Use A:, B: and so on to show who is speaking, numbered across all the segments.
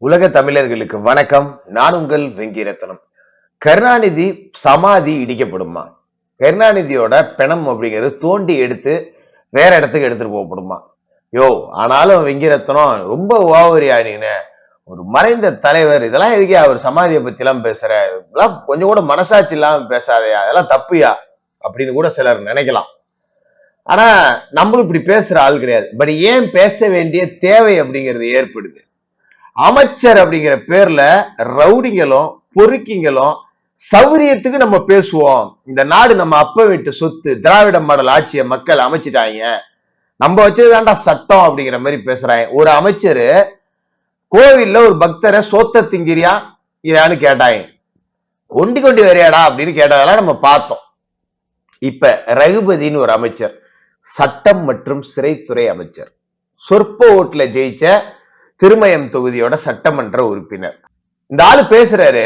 A: உலக தமிழர்களுக்கு வணக்கம். நான் உங்கள் வெங்கிரத்தனம். கருணாநிதி சமாதி இடிக்கப்படுமா? கருணாநிதியோட பிணம் அப்படிங்கிறது தோண்டி எடுத்து வேற இடத்துக்கு எடுத்துட்டு போகப்படுமா? யோ ஆனாலும் வெங்கிரத்னம் ரொம்ப ஓவரியா நீங்க ஒரு மறைந்த தலைவர் இதெல்லாம் எதுக்கே அவர் சமாதியை பத்தி எல்லாம் பேசுற? இதெல்லாம் கொஞ்சம் கூட மனசாட்சி இல்லாம பேசாதயா? அதெல்லாம் தப்புயா? அப்படின்னு கூட சிலர் நினைக்கலாம். ஆனா நம்மளும் இப்படி பேசுற ஆள் கிடையாது. பட் ஏன் பேச வேண்டிய தேவை அப்படிங்கிறது ஏற்படுது. அமைச்சர் அப்படிங்கிற பேர்ல ரவுடிங்களும் பொறுக்கிங்களும் சௌரியத்துக்கு நம்ம பேசுவோம். இந்த நாடு நம்ம அப்ப விட்டு சொத்து திராவிட மாடல் ஆட்சியை மக்கள் அமைச்சிட்டாங்க. நம்ம வச்சதுதான்டா சட்டம் அப்படிங்கிற மாதிரி பேசுறாங்க. ஒரு அமைச்சர் கோவில்ல ஒரு பக்தரை சோத்த திங்கிறியா? இதான்னு கேட்டாங்க. ஒண்டி கொண்டி வரையாடா அப்படின்னு கேட்டதெல்லாம் நம்ம பார்த்தோம். இப்ப ரகுபதினு ஒரு அமைச்சர் சட்டம் மற்றும் சிறைத்துறை அமைச்சர். சொற்ப ஓட்டுல ஜெயிச்ச திருமயம் தொகுதியோட சட்டமன்ற உறுப்பினர். இந்த ஆளு பேசுறாரு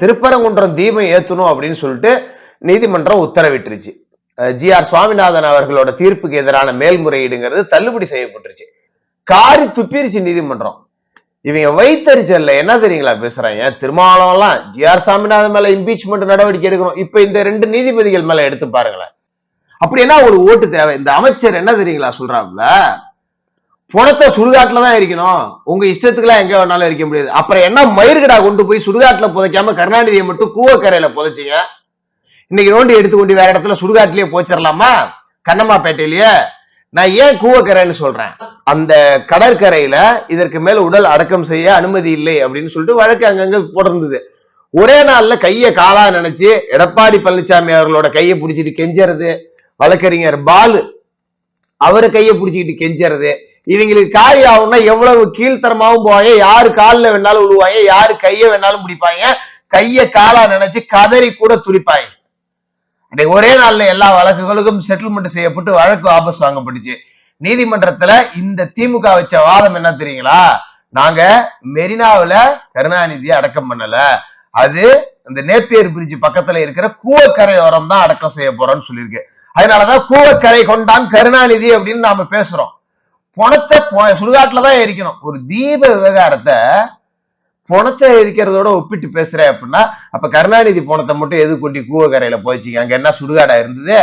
A: திருப்பரங்குன்றம் தீபம் ஏத்தணும் அப்படின்னு சொல்லிட்டு நீதிமன்றம் உத்தரவிட்டுருச்சு. ஜி ஆர் சுவாமிநாதன் அவர்களோட தீர்ப்புக்கு எதிரான மேல்முறையீடுங்கிறது தள்ளுபடி செய்யப்பட்டுருச்சு. காரி துப்பிருச்சு நீதிமன்றம். இவங்க வைத்தறிச்சல்ல என்ன தெரியுங்களா பேசுறாங்க? திருமாவளம்லாம் ஜி ஆர் சாமிநாதன் மேல இம்பீச்மெண்ட் நடவடிக்கை எடுக்கணும். இப்ப இந்த ரெண்டு நீதிபதிகள் மேல எடுத்து பாருங்களேன். அப்படி என்ன ஒரு ஓட்டு தேவை? இந்த அமைச்சர் என்ன தெரியுங்களா சொல்றாப்புல? புணத்தை சுடுகாட்டுல தான் இருக்கணும் உங்க இஷ்டத்துக்குலாம் எங்க வேணாலும் இருக்க முடியாது. அப்புறம் என்ன மயிர்கடா கொண்டு போய் சுடுகாட்டுல புதைக்காம கருணாநிதியை மட்டும் கூவக்கரையில புதைச்சிங்க? இன்னைக்கு நோண்டி எடுத்து கொண்டு வேற இடத்துல சுடுகாட்டிலேயே போச்சிடலாமா கண்ணம்மாப்பேட்டையிலயே? நான் ஏன் கூவக்கரைன்னு சொல்றேன்? அந்த கடற்கரையில இதற்கு மேல உடல் அடக்கம் செய்ய அனுமதி இல்லை அப்படின்னு சொல்லிட்டு வழக்கு அங்கங்க போட்டிருந்தது ஒரே நாள்ல கையை காலா நினைச்சு எடப்பாடி பழனிசாமி அவர்களோட கையை பிடிச்சிட்டு கெஞ்சறது வழக்கறிஞர் பாலு அவரை கையை பிடிச்சிக்கிட்டு கெஞ்சறது இவங்களுக்கு காரி ஆகும்னா எவ்வளவு கீழ்த்தரமாகவும் போவாங்க யாரு காலில் வேணாலும் விழுவாங்க யாரு கைய வேணாலும் பிடிப்பாங்க கைய காலா நினைச்சு கதறி கூட துடிப்பாங்க. அன்னைக்கு ஒரே நாள்ல எல்லா வழக்குகளுக்கும் செட்டில்மெண்ட் செய்யப்பட்டு வழக்கு வாபஸ் வாங்கப்பட்டுச்சு. நீதிமன்றத்துல இந்த திமுக வச்ச வாதம் என்ன தெரியுங்களா? நாங்க மெரினாவுல கருணாநிதியை அடக்கம் பண்ணல. அது இந்த நேப்பியர் பிரிட்ஜ் பக்கத்துல இருக்கிற கூவக்கரையோரம் தான் அடக்கம் செய்ய போறோம்னு சொல்லியிருக்கு. அதனாலதான் கூவக்கரை கொண்டான் கருணாநிதி அப்படின்னு நாம பேசுறோம். பணத்தை சுடுகாட்டில் தான் எரிக்கணும். ஒரு தீப விவகாரத்தை பணத்தை எரிக்கிறதோட ஒப்பிட்டு பேசுறேன் அப்படின்னா அப்ப கருணாநிதி பணத்தை மட்டும் எது கொட்டி கூவக்கரையில போயிச்சிங்க அங்க என்ன சுடுகாடா இருந்தது?